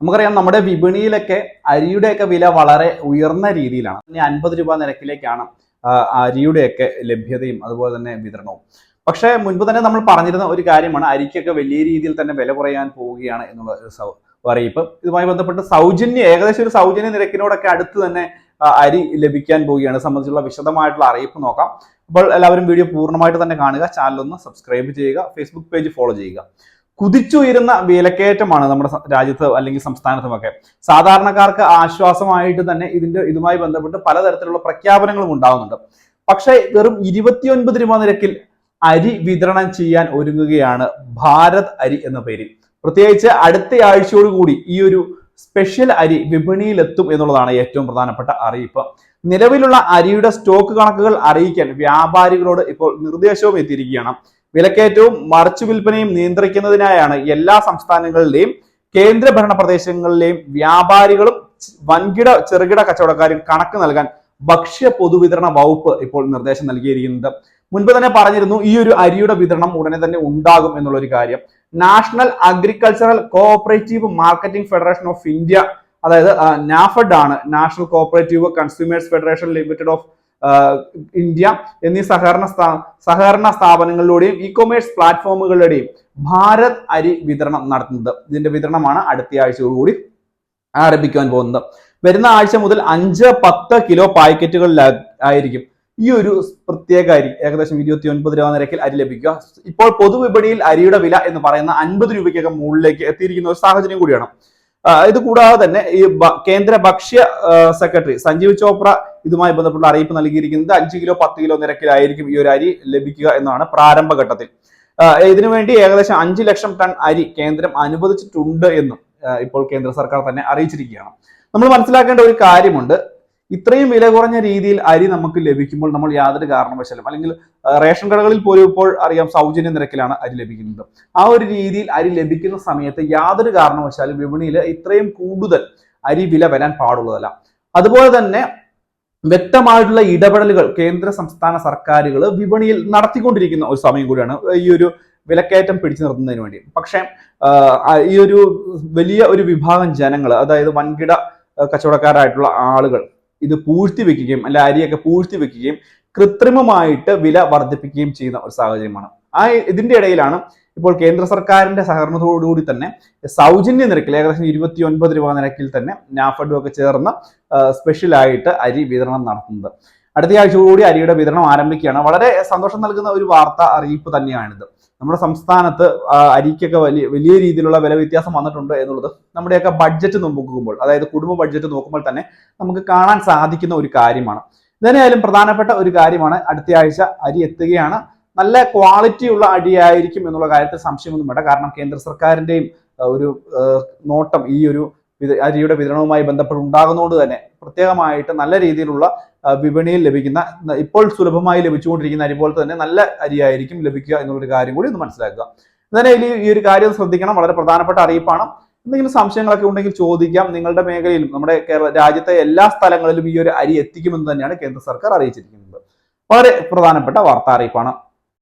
നമുക്കറിയാം നമ്മുടെ വിപണിയിലൊക്കെ അരിയുടെയൊക്കെ വില വളരെ ഉയർന്ന രീതിയിലാണ്. ഇനി അൻപത് രൂപ നിരക്കിലേക്കാണ് അരിയുടെയൊക്കെ ലഭ്യതയും അതുപോലെ തന്നെ വിതരണവും. പക്ഷേ മുൻപ് തന്നെ നമ്മൾ പറഞ്ഞിരുന്ന ഒരു കാര്യമാണ് അരിക്കൊക്കെ വലിയ രീതിയിൽ തന്നെ വില കുറയാൻ പോവുകയാണ് എന്നുള്ള അറിയിപ്പ്. ഇതുമായി ബന്ധപ്പെട്ട് സൗജന്യ ഏകദേശം ഒരു സൗജന്യ നിരക്കിനോടൊക്കെ അടുത്ത് തന്നെ അരി ലഭിക്കാൻ പോവുകയാണ്. സംബന്ധിച്ചുള്ള വിശദമായിട്ടുള്ള അറിയിപ്പ് നോക്കാം. അപ്പോൾ എല്ലാവരും വീഡിയോ പൂർണമായിട്ട് തന്നെ കാണുക. ചാനൽ ഒന്ന് സബ്സ്ക്രൈബ് ചെയ്യുക. ഫേസ്ബുക്ക് പേജ് ഫോളോ ചെയ്യുക. കുതിച്ചുയരുന്ന വിലക്കയറ്റമാണ് നമ്മുടെ രാജ്യത്ത് അല്ലെങ്കിൽ സംസ്ഥാനത്തുമൊക്കെ. സാധാരണക്കാർക്ക് ആശ്വാസമായിട്ട് തന്നെ ഇതിന്റെ ഇതുമായി ബന്ധപ്പെട്ട് പലതരത്തിലുള്ള പ്രഖ്യാപനങ്ങളും ഉണ്ടാകുന്നുണ്ട് പക്ഷേ വെറും ഇരുപത്തിയൊൻപത് രൂപ നിരക്കിൽ അരി വിതരണം ചെയ്യാൻ ഒരുങ്ങുകയാണ് ഭാരത് അരി എന്ന പേരിൽ പ്രത്യേകിച്ച് അടുത്ത ആഴ്ചയോടുകൂടി ഈ ഒരു സ്പെഷ്യൽ അരി വിപണിയിലെത്തും എന്നുള്ളതാണ് ഏറ്റവും പ്രധാനപ്പെട്ട അറിയിപ്പ്. നിലവിലുള്ള അരിയുടെ സ്റ്റോക്ക് കണക്കുകൾ അറിയിക്കാൻ വ്യാപാരികളോട് ഇപ്പോൾ നിർദ്ദേശവും എത്തിയിരിക്കുകയാണ്. വിലക്കയറ്റവും മറിച്ചു വിൽപ്പനയും നിയന്ത്രിക്കുന്നതിനായാണ് എല്ലാ സംസ്ഥാനങ്ങളിലെയും കേന്ദ്രഭരണ പ്രദേശങ്ങളിലെയും വ്യാപാരികളും വൻകിട ചെറുകിട കച്ചവടക്കാരും കണക്ക് നൽകാൻ ഭക്ഷ്യ പൊതുവിതരണ വകുപ്പ് ഇപ്പോൾ നിർദ്ദേശം നൽകിയിരിക്കുന്നത്. മുൻപ് തന്നെ പറഞ്ഞിരുന്നു ഈ ഒരു അരിയുടെ വിതരണം ഉടനെ തന്നെ ഉണ്ടാകും എന്നുള്ള ഒരു കാര്യം. National agricultural cooperative marketing federation of India അതായത് നാഫഡ് ആണ് national cooperative consumers federation limited of India എന്നീ സഹകരണ സ്ഥാ- സഹകരണ സ്ഥാപനങ്ങളിലൂടെയും ഇ കൊമേഴ്സ് പ്ലാറ്റ്ഫോമുകളുടെയും ഭാരത് അരി വിതരണം നടത്തുന്നത്. ഇതിന്റെ വിതരണമാണ് അടുത്ത ആഴ്ചയോടുകൂടി ആരംഭിക്കുവാൻ പോകുന്നത്. വരുന്ന ആഴ്ച മുതൽ അഞ്ച് പത്ത് കിലോ പാക്കറ്റുകളിൽ ആയിരിക്കും ഈ ഒരു പ്രത്യേക അരി. ഏകദേശം ഇരുപത്തി ഒൻപത് രൂപ നിരക്കിൽ അരി ലഭിക്കുക. ഇപ്പോൾ പൊതുവിപണിയിൽ അരിയുടെ വില എന്ന് പറയുന്ന അൻപത് രൂപയ്ക്കൊക്കെ മുകളിലേക്ക് എത്തിയിരിക്കുന്ന ഒരു സാഹചര്യം കൂടിയാണ്. ഇത് കൂടാതെ തന്നെ ഈ കേന്ദ്ര ഭക്ഷ്യ സെക്രട്ടറി സഞ്ജീവ് ചോപ്ര ഇതുമായി ബന്ധപ്പെട്ട അറിയിപ്പ് നൽകിയിരിക്കുന്നത് അഞ്ച് കിലോ പത്ത് കിലോ നിരക്കിലായിരിക്കും ഈ ഒരു അരി ലഭിക്കുക എന്നാണ് പ്രാരംഭഘട്ടത്തിൽ. ഇതിനുവേണ്ടി ഇതിനു വേണ്ടി ഏകദേശം അഞ്ച് ലക്ഷം ടൺ അരി കേന്ദ്രം അനുവദിച്ചിട്ടുണ്ട് എന്നും ഇപ്പോൾ കേന്ദ്ര സർക്കാർ തന്നെ അറിയിച്ചിരിക്കുകയാണ്. നമ്മൾ മനസ്സിലാക്കേണ്ട ഒരു കാര്യമുണ്ട്. ഇത്രയും വില കുറഞ്ഞ രീതിയിൽ അരി നമുക്ക് ലഭിക്കുമ്പോൾ നമ്മൾ യാതൊരു കാരണവശാലും അല്ലെങ്കിൽ റേഷൻ കടകളിൽ പോലും ഇപ്പോൾ അറിയാം സൗജന്യ നിരക്കിലാണ് അരി ലഭിക്കുന്നത്. ആ ഒരു രീതിയിൽ അരി ലഭിക്കുന്ന സമയത്ത് യാതൊരു കാരണവശാലും വിപണിയിൽ ഇത്രയും കൂടുതൽ അരി വില വരാൻ പാടുള്ളതല്ല. അതുപോലെ തന്നെ വ്യക്തമായിട്ടുള്ള ഇടപെടലുകൾ കേന്ദ്ര സംസ്ഥാന സർക്കാരുകൾ വിപണിയിൽ നടത്തിക്കൊണ്ടിരിക്കുന്ന ഒരു സമയം കൂടിയാണ്. ഈ ഒരു വിലക്കയറ്റം പിടിച്ചു നിർത്തുന്നതിന് വേണ്ടി. പക്ഷേ ഈ ഒരു വലിയ ഒരു വിഭാഗം ജനങ്ങൾ അതായത് വൻകിട കച്ചവടക്കാരായിട്ടുള്ള ആളുകൾ ഇത് പൂഴ്ത്തി വെക്കുകയും അല്ലെ അരിയൊക്കെ പൂഴ്ത്തി വെക്കുകയും കൃത്രിമമായിട്ട് വില വർദ്ധിപ്പിക്കുകയും ചെയ്യുന്ന ഒരു സാഹചര്യമാണ്. ആ ഇതിന്റെ ഇടയിലാണ് ഇപ്പോൾ കേന്ദ്ര സർക്കാരിന്റെ സഹകരണത്തോടുകൂടി തന്നെ സൗജന്യ നിരക്കിൽ ഏകദേശം ഇരുപത്തി ഒൻപത് രൂപ നിരക്കിൽ തന്നെ നാഫഡും ഒക്കെ ചേർന്ന് സ്പെഷ്യലായിട്ട് അരി വിതരണം നടത്തുന്നത്. അടുത്ത ആഴ്ച കൂടി അരിയുടെ വിതരണം ആരംഭിക്കുകയാണ്. വളരെ സന്തോഷം നൽകുന്ന ഒരു വാർത്ത അറിയിപ്പ് തന്നെയാണിത്. നമ്മുടെ സംസ്ഥാനത്ത് അരിക്കൊക്കെ വലിയ വലിയ രീതിയിലുള്ള വില വ്യത്യാസം വന്നിട്ടുണ്ട് എന്നുള്ളത് നമ്മുടെയൊക്കെ ബഡ്ജറ്റ് നോക്കുമ്പോൾ അതായത് കുടുംബ ബഡ്ജറ്റ് നോക്കുമ്പോൾ തന്നെ നമുക്ക് കാണാൻ സാധിക്കുന്ന ഒരു കാര്യമാണ്. ഇതിനായാലും പ്രധാനപ്പെട്ട ഒരു കാര്യമാണ്. അടുത്ത ആഴ്ച അരി എത്തുകയാണ്. നല്ല ക്വാളിറ്റി ഉള്ള അരിയായിരിക്കും എന്നുള്ള കാര്യത്തിൽ സംശയമൊന്നും വേണ്ട. കാരണം കേന്ദ്ര സർക്കാരിന്റെയും ഒരു നോട്ടം ഈ ഒരു അരിയുടെ വിതരണവുമായി ബന്ധപ്പെട്ട് ഉണ്ടാകുന്നതുകൊണ്ട് തന്നെ പ്രത്യേകമായിട്ട് നല്ല രീതിയിലുള്ള വിപണിയിൽ ലഭിക്കുന്ന ഇപ്പോൾ സുലഭമായി ലഭിച്ചുകൊണ്ടിരിക്കുന്ന അരി പോലെ തന്നെ നല്ല അരിയായിരിക്കും ലഭിക്കുക എന്നുള്ളൊരു കാര്യം കൂടി ഒന്ന് മനസ്സിലാക്കുക. എന്തായാലും ഈ ഒരു കാര്യം ശ്രദ്ധിക്കണം. വളരെ പ്രധാനപ്പെട്ട അറിയിപ്പാണ്. എന്തെങ്കിലും സംശയങ്ങളൊക്കെ ഉണ്ടെങ്കിൽ ചോദിക്കാം. നിങ്ങളുടെ മേഖലയിലും നമ്മുടെ കേരള രാജ്യത്തെ എല്ലാ സ്ഥലങ്ങളിലും ഈ ഒരു അരി എത്തിക്കുമെന്ന് തന്നെയാണ് കേന്ദ്ര സർക്കാർ അറിയിച്ചിരിക്കുന്നത്. വളരെ പ്രധാനപ്പെട്ട വാർത്താ അറിയിപ്പാണ്.